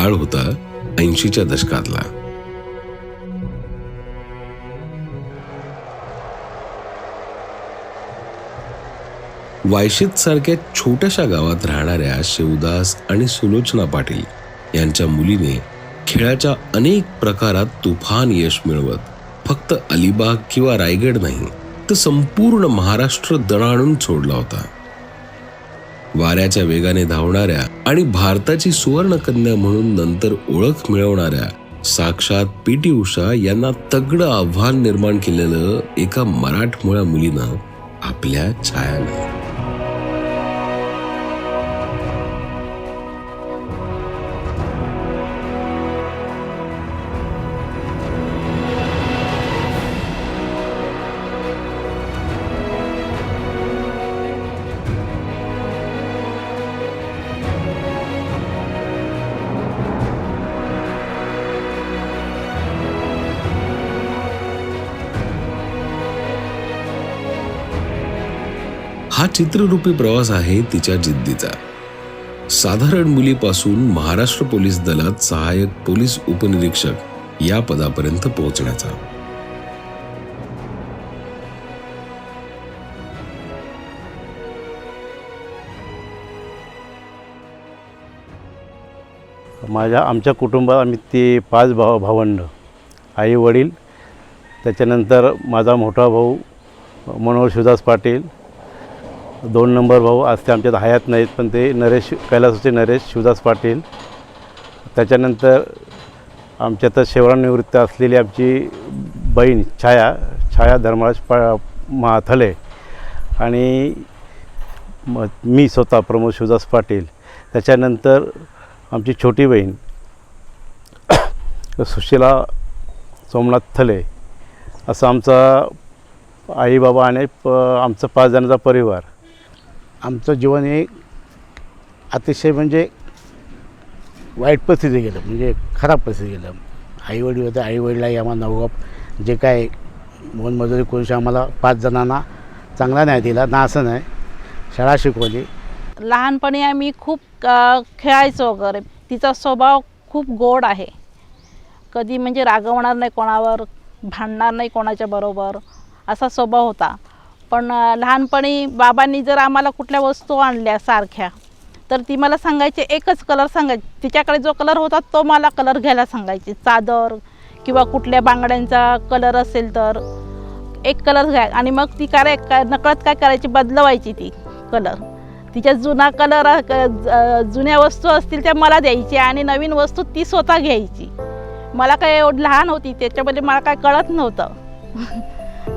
काळ होता ऐंशीच्या दशकातला. वायशीत सारख्या छोट्याशा गावात राहणाऱ्या शिवदास आणि सुलोचना पाटील यांच्या मुलीने खेळाच्या अनेक प्रकारात तुफान यश मिळवत फक्त अलिबाग किंवा रायगड नाही तर संपूर्ण महाराष्ट्र दणाणून सोडला होता. वाऱ्याच्या वेगाने धावणाऱ्या आणि भारताची सुवर्णकन्या म्हणून नंतर ओळख मिळवणाऱ्या साक्षात पी टी उषा यांना तगडं आव्हान निर्माण केलेलं एका मराठमोळ्या मुलीनं आपल्या छायानं हा चित्ररूपी प्रवास आहे तिच्या जिद्दीचा. साधारण मुलीपासून महाराष्ट्र पोलीस दलात सहाय्यक पोलीस उपनिरीक्षक या पदापर्यंत पोहोचण्याचा. माझ्या आमच्या कुटुंबात आम्ही ते पाच भाव भावंड आई वडील त्याच्यानंतर माझा मोठा भाऊ मनोहर शिवदास पाटील दोन नंबर भाऊ आज ते आमच्यात हयात नाहीत पण ते नरेश कैलासचे नरेश शिवदास पाटील. त्याच्यानंतर आमच्यात सेवानिवृत्त असलेली आमची बहीण छाया छाया धर्मराज पा माथले आणि मी स्वतः प्रमोद शिवदास पाटील. त्याच्यानंतर आमची छोटी बहीण सुशीला सोमनाथ थले. असं आमचा आई बाबा आणि प आमचा पाच जणांचा परिवार. आमचं जीवन हे अतिशय म्हणजे वाईट परिस्थिती गेलं म्हणजे खराब परिस्थिती गेलं. आईवडील होते आईवडिलाही आम्हाला नवगप जे काय मोलमजुरी करून आम्हाला पाच जणांना चांगला न्याय दिला ना असं नाही शाळा शिकवली. लहानपणी आम्ही खूप खेळायचो वगैरे तिचा स्वभाव खूप गोड आहे. कधी म्हणजे रागवणार नाही कोणावर भांडणार नाही कोणाच्या बरोबर असा स्वभाव होता. पण लहानपणी बाबांनी जर आम्हाला कुठल्या वस्तू आणल्या सारख्या तर ती मला सांगायची एकच कलर सांगायची. तिच्याकडे जो कलर होता तो मला कलर घ्यायला सांगायची. चादर किंवा कुठल्या बांगड्यांचा कलर असेल तर एक कलर घ्या. आणि मग ती काय काय नकळत काय करायची? बदलवायची ती कलर. तिच्या जुना कलर जुन्या वस्तू असतील त्या मला द्यायची आणि नवीन वस्तू ती स्वतः घ्यायची. मला काय एवढं लहान होती त्याच्यामध्ये मला काय कळत नव्हतं.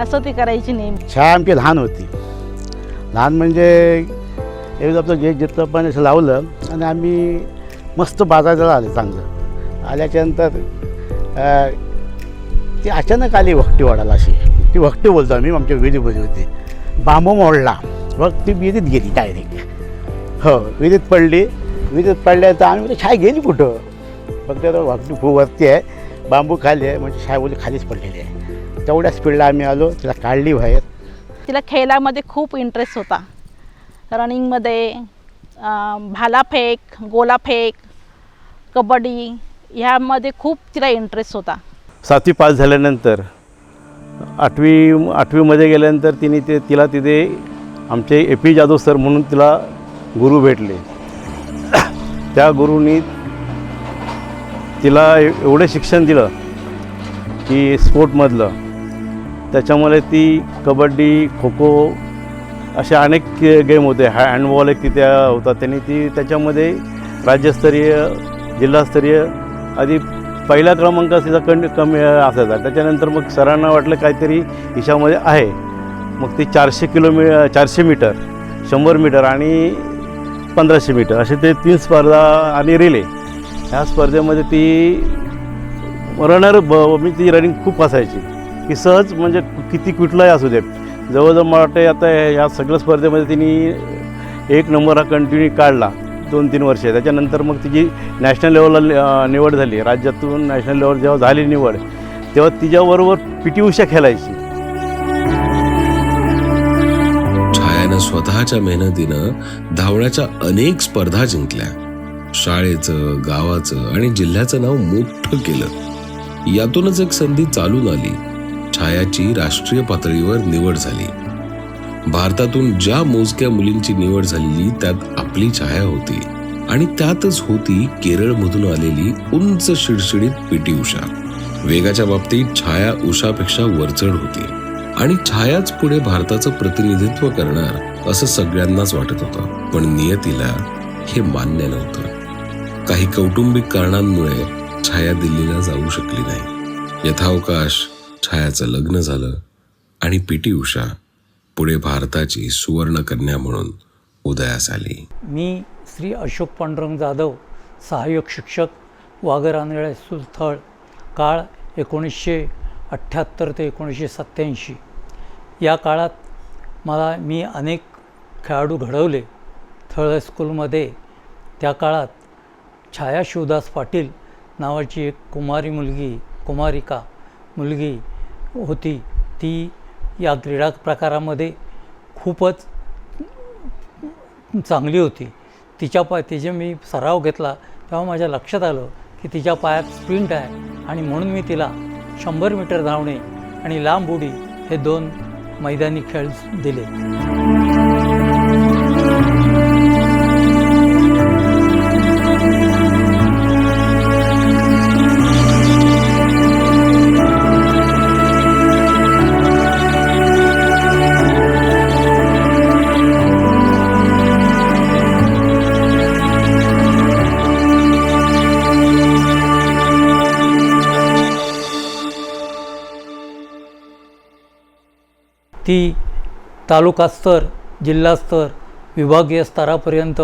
असं ती करायची नेहमी शाळा आमची लहान होती. लहान म्हणजे एकदा आपलं जे जितलं पण असं लावलं आणि आम्ही मस्त बाजाराला आले चांगलं. आल्याच्यानंतर ती अचानक आली वखटी वाढायला अशी. ती वखटी बोलतो आम्ही आमच्या विहिरीमध्ये होती. बांबू मोडला. मग ती विहिरीत गेली डायरेक्ट हो विहिरीत पडली. विहिरीत पडल्यानंतर आम्ही म्हणजे छाय गेली कुठं? फक्त आता वखटी खूप वरती आहे. बांबू खाली आहे म्हणजे छाय बोली खालीच पडलेली आहे. तेवढ्या स्पीडला आम्ही आलो. तिला काढली बाहेर. तिला खेळामध्ये खूप इंटरेस्ट होता. रनिंगमध्ये भालाफेक गोलाफेक कबड्डी ह्यामध्ये खूप तिला इंटरेस्ट होता. सातवी पास झाल्यानंतर आठवी आठवीमध्ये गेल्यानंतर तिने ते तिला तिथे आमचे ए पी जाधव सर म्हणून तिला गुरु भेटले. त्या गुरुनी तिला एवढं शिक्षण दिलं की स्पोर्टमधलं त्याच्यामुळे ती कबड्डी खो खो असे अनेक गेम होते. हॅ हँडबॉल एक तिथे होता. त्यांनी ती त्याच्यामध्ये राज्यस्तरीय जिल्हास्तरीय आधी पहिला क्रमांक तिचा कं कमी असायचा. त्याच्यानंतर मग सरांना वाटलं काहीतरी हिशामध्ये आहे. मग ती चारशे किलोमी चारशे मीटर शंभर मीटर आणि पंधराशे मीटर असे ते तीन स्पर्धा आणि रिले. ह्या स्पर्धेमध्ये ती रनर ब मी ती रनिंग खूप असायची. की सहज म्हणजे किती कुठलाही असू दे. जवळजवळ मला वाटते आता या सगळ्या स्पर्धेमध्ये तिने एक नंबर हा कंटिन्यू काढला दोन तीन वर्षे. त्याच्यानंतर मग तिची नॅशनल लेवलला निवड झाली. राज्यातून नॅशनल लेवल जेव्हा झाली निवड तेव्हा तिच्याबरोबर पी टी उषा खेळायची. छायानं स्वतःच्या मेहनतीनं धावण्याच्या अनेक स्पर्धा जिंकल्या. शाळेचं गावाचं आणि जिल्ह्याचं नाव मोठं केलं. यातूनच एक संधी चालून आली. छायाची राष्ट्रीय पातळीवर निवड झाली. भारतातून ज्या मोजक्या मुलींची निवड झालेली त्यात आपली छाया होती. आणि त्यातच होती केरळमधून आलेली उंच शिडशिडीत पीटी उषा. वेगाच्या बाबतीत छाया उषापेक्षा वरचढ होती. आणि छायाच पुढे भारताचं प्रतिनिधित्व करणार असं सगळ्यांनाच वाटत होतं. पण नियतीला हे मान्य नव्हतं. काही कौटुंबिक कारणांमुळे छाया दिल्लीला जाऊ शकली नाही. यथावकाश छायाचं लग्न झालं आणि पी टी उषा पुढे भारताची सुवर्णकन्या म्हणून उदयास आली. मी श्री अशोक पांडुरंग जाधव सहाय्यक शिक्षक वाघरानळे सुस्थळ काळ एकोणीसशे अठ्ठ्याहत्तर ते एकोणीसशे सत्त्याऐंशी. या काळात मला मी अनेक खेळाडू घडवले. थळ स्कूलमध्ये त्या काळात छाया शिवदास पाटील नावाची एक कुमारी मुलगी कुमारिका मुलगी होती. ती या क्रीडा प्रकारामध्ये खूपच चांगली होती. तिच्या पाय तिचे मी सराव घेतला तेव्हा माझ्या लक्षात आलं की तिच्या पायात स्प्रिंट आहे आणि म्हणून मी तिला शंभर मीटर धावणे आणि लांब उडी हे दोन मैदानी खेळ दिले. ती तालुकास्तर जिल्हास्तर विभागीय स्तरापर्यंत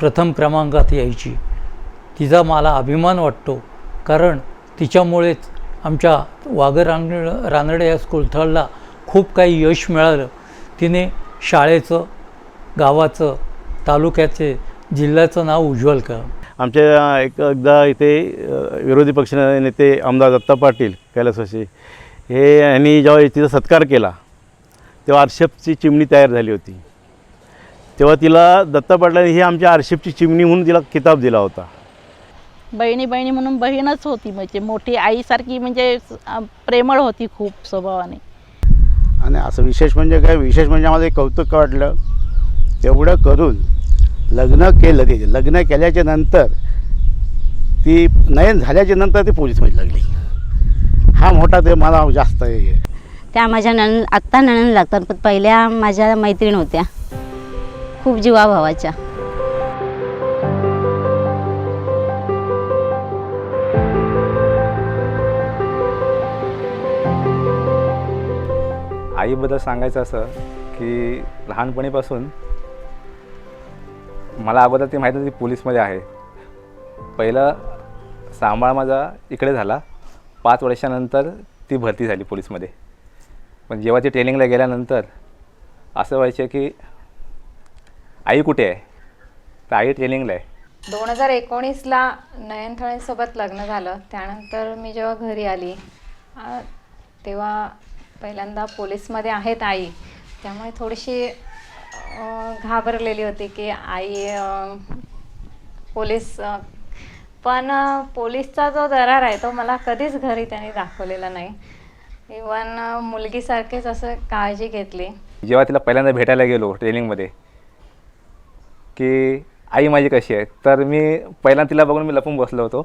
प्रथम क्रमांकात यायची. तिचा मला अभिमान वाटतो कारण तिच्यामुळेच आमच्या वाघ रांग रानडे या स्कूलथळला खूप काही यश मिळालं. तिने शाळेचं गावाचं तालुक्याचे जिल्ह्याचं नाव उज्ज्वल केलं. आमच्या एक एकदा इथे विरोधी पक्ष नेते आमदार दत्ता पाटील कैलासवासी हे यांनी जेव्हा तिचा सत्कार केला तेव्हा आरशेपची चिमणी तयार झाली होती. तेव्हा तिला दत्ता पाटलांनी ही आमच्या आरशेपची चिमणी म्हणून तिला किताब दिला होता. बहिणी बहिणी म्हणून बहीणच होती म्हणजे मोठी आईसारखी म्हणजे प्रेमळ होती खूप स्वभावाने. आणि असं विशेष म्हणजे काय? विशेष म्हणजे आम्हाला एक कौतुक वाटलं. तेवढं करून लग्न केलं तिथे लग्न केल्याच्यानंतर ती नयन झाल्याच्यानंतर ती पोलीसमध्ये लागली. हा मोठा ते मला जास्त हे आहे. त्या माझ्या नणन आत्ता नणन लागतात पण पहिल्या माझ्या मैत्रीण होत्या. खूप जीवाभावाच्या. आईबद्दल सांगायचं असं की लहानपणीपासून मला अगोदर ती माहीत होती पोलीसमध्ये आहे. पहिलं सांभाळ माझा इकडे झाला. पाच वर्षानंतर ती भरती झाली पोलीसमध्ये. पण जेव्हा ती ट्रेनिंगला गेल्यानंतर असं व्हायचं की आई कुठे आहे? तर आई ट्रेनिंगला आहे. दोन हजार एकोणीसला नयनथळेंसोबत लग्न झालं. त्यानंतर मी जेव्हा घरी आली आ, तेव्हा पहिल्यांदा पोलीसमध्ये आहेत आई. त्यामुळे थोडीशी अ, घाबरलेली होती की आई अ, पोलीस अ, पण अ, पोलीसचा जो दरार आहे तो मला कधीच घरी त्यांनी दाखवलेला नाही. इवन मुलगीसारखेच असं काळजी घेतली. जेव्हा तिला पहिल्यांदा भेटायला गेलो ट्रेनिंगमध्ये की आई माझी कशी आहे तर मी पहिल्यांदा तिला बघून मी लपून बसलो होतो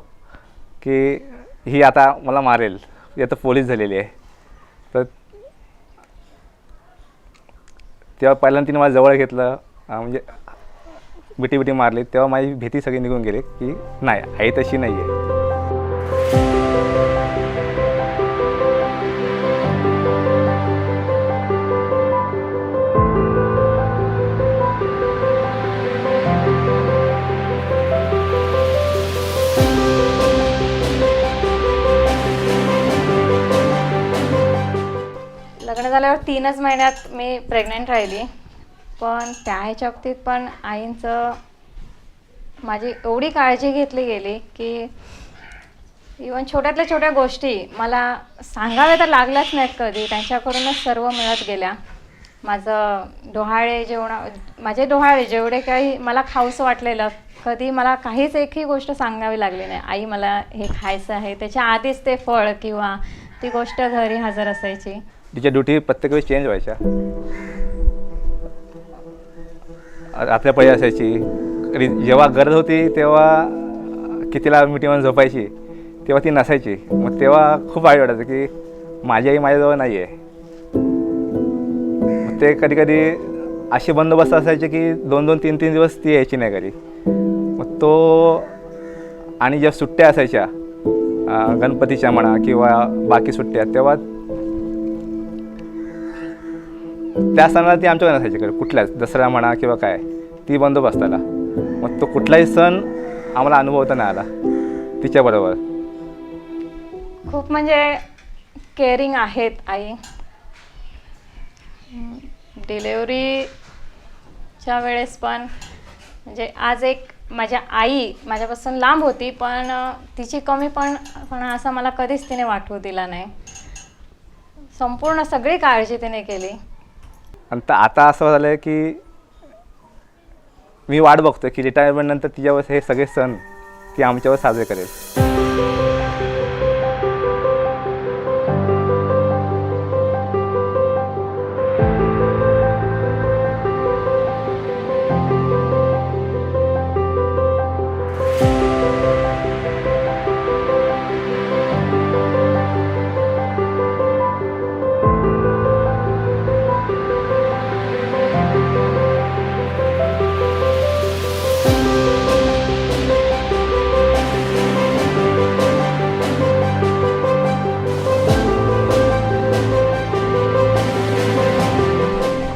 की ही आता मला मारेल ही आता पोलीस झालेली आहे. तर तेव्हा पहिल्यांदा तिने मला जवळ घेतलं म्हणजे बिटी बिटी मारली तेव्हा माझी भीती सगळी निघून गेली की नाही आई तशी नाही आहे लग्न तीनच महिन्यात मी प्रेग्नेंट राहिली. पण त्या ह्याच्या बाबतीत पण आईंचं माझी एवढी काळजी घेतली गेली की इवन छोट्यातल्या छोट्या गोष्टी मला सांगाव्या तर लागल्याच नाहीत कधी. त्यांच्याकडूनच सर्व मिळत गेल्या. माझं डोहाळे जेवणा माझे डोहाळे जेवढे काही मला खाऊसं वाटलेलं कधी मला काहीच एकही गोष्ट सांगावी लागली नाही. आई मला हे खायचं आहे त्याच्या आधीच ते फळ किंवा ती गोष्ट घरी हजर असायची. तिच्या ड्युटी प्रत्येक वेळेस चेंज व्हायच्या. आपल्या पहिले असायची. कधी जेव्हा गरज होती तेव्हा कितीला मिटिंगवर झोपायची तेव्हा ती नसायची. मग तेव्हा खूप वाईट वाटायचं की माझी आई माझ्याजवळ नाही आहे मग ते कधी कधी असे बंदोबस्त असायचे की दोन दोन तीन तीन दिवस ती यायची नाही घरी. मग तो आणि ज्या सुट्ट्या असायच्या गणपतीच्या म्हणा किंवा बाकी सुट्ट्या तेव्हा त्या सणाला ती आमच्याकडे नसायची घरी कुठल्याच दसरा म्हणा किंवा काय ती बंदोबस्ताला. मग तो कुठलाही सण आम्हाला अनुभवता नाही आला तिच्याबरोबर खूप म्हणजे केअरिंग आहेत आई. डिलेवरीच्या वेळेस पण म्हणजे आज एक माझ्या आई माझ्यापासून लांब होती पण तिची कमी पण पण असं मला कधीच तिने वाटवू दिला नाही. संपूर्ण सगळी काळजी तिने केली. आणि तर आता असं झालं आहे की मी वाट बघतो की रिटायरमेंट नंतर तिच्यावर हे सगळे सण ती आमच्यावर साजरे करेल.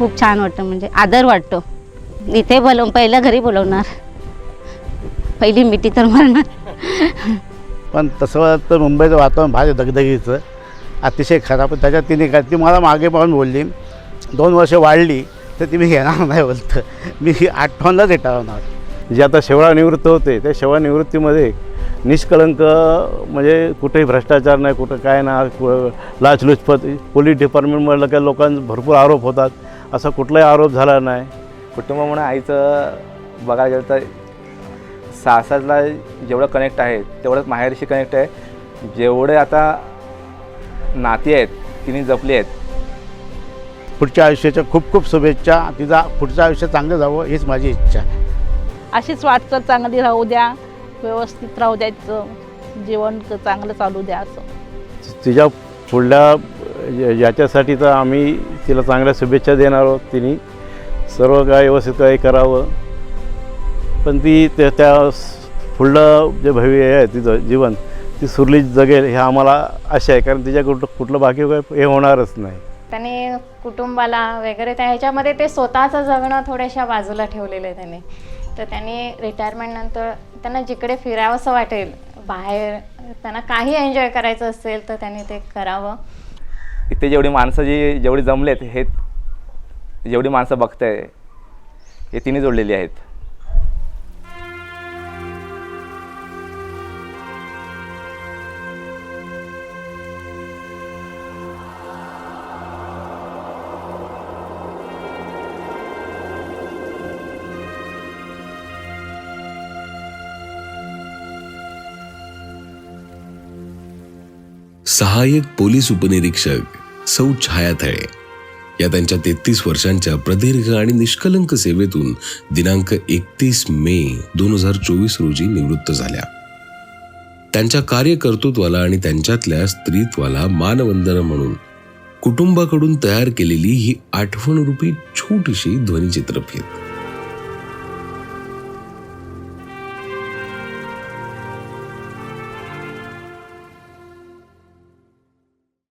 खूप छान वाटतं म्हणजे आदर वाटतो. इथे बोलव पहिलं घरी बोलवणार. पहिली मिठी तर मारणार. पण तसं तर मुंबईचं वातावरण भारी दगदगीचं. अतिशय खराब. पण त्याच्यात तिने काय ती मला मागे पाहून बोलली दोन वर्ष वाढली तर ती मी घेणार नाही बोलतं. मी आठवणलाच येटावणार जे आता शेवळा निवृत्त होते त्या शेवळा निवृत्तीमध्ये निष्कलंक म्हणजे कुठेही भ्रष्टाचार नाही कुठं काय ना लाचलुचपत पोलीस डिपार्टमेंटमधलं काही लोकांचे भरपूर आरोप होतात. असा कुठलाही आरोप झाला नाही. कुटुंब म्हणून आईचं बघायला गेलं तर सासरला जेवढं कनेक्ट आहे तेवढंच माहेरशी कनेक्ट आहे. जेवढे आता नाती आहेत तिने जपली आहेत. पुढच्या आयुष्याच्या खूप खूप शुभेच्छा. तिचा पुढचं आयुष्य चांगलं जावं हीच माझी इच्छा अशीच वाटचाल चांगली राहू द्या व्यवस्थित राहू द्यायचं जीवन चांगलं चालू द्या असं. तिच्या पुढल्या याच्यासाठी तर आम्ही तिला चांगल्या शुभेच्छा देणार आहोत. तिने सर्व काय व्यवस्थित काही करावं. पण ती त्या त्या पुढलं जे भव्य आहे तिचं जीवन ती सुरली जगेल हे आम्हाला आशा आहे. कारण तिच्या कुठं कुठलं बाकी काय हे होणारच नाही. त्याने कुटुंबाला वगैरे त्या ह्याच्यामध्ये ते स्वतःचं जगणं थोड्याशा बाजूला ठेवलेलं आहे त्यांनी. तर त्यांनी रिटायरमेंटनंतर त्यांना जिकडे फिरावंसं वाटेल बाहेर त्यांना काही एन्जॉय करायचं असेल तर त्यांनी ते करावं. इथे जेवढी माणसं जी जेवढी जमलेत हे जेवढी माणसं बघताय हे तिने जोडलेली आहेत. सहाय्यक पोलीस उपनिरीक्षक सौ छायाथळे. या त्यांच्या तेहतीस वर्षांच्या प्रदीर्घ आणि निष्कलंक सेवेतून दिनांक एकतीस मे दोन हजार चोवीस रोजी निवृत्त झाल्या. त्यांच्या कार्यकर्तृत्वाला आणि त्यांच्यातल्या स्त्रीत्वाला मानवंदन म्हणून कुटुंबाकडून तयार केलेली ही आठवणरूपी छोटीशी ध्वनिचित्रफीत.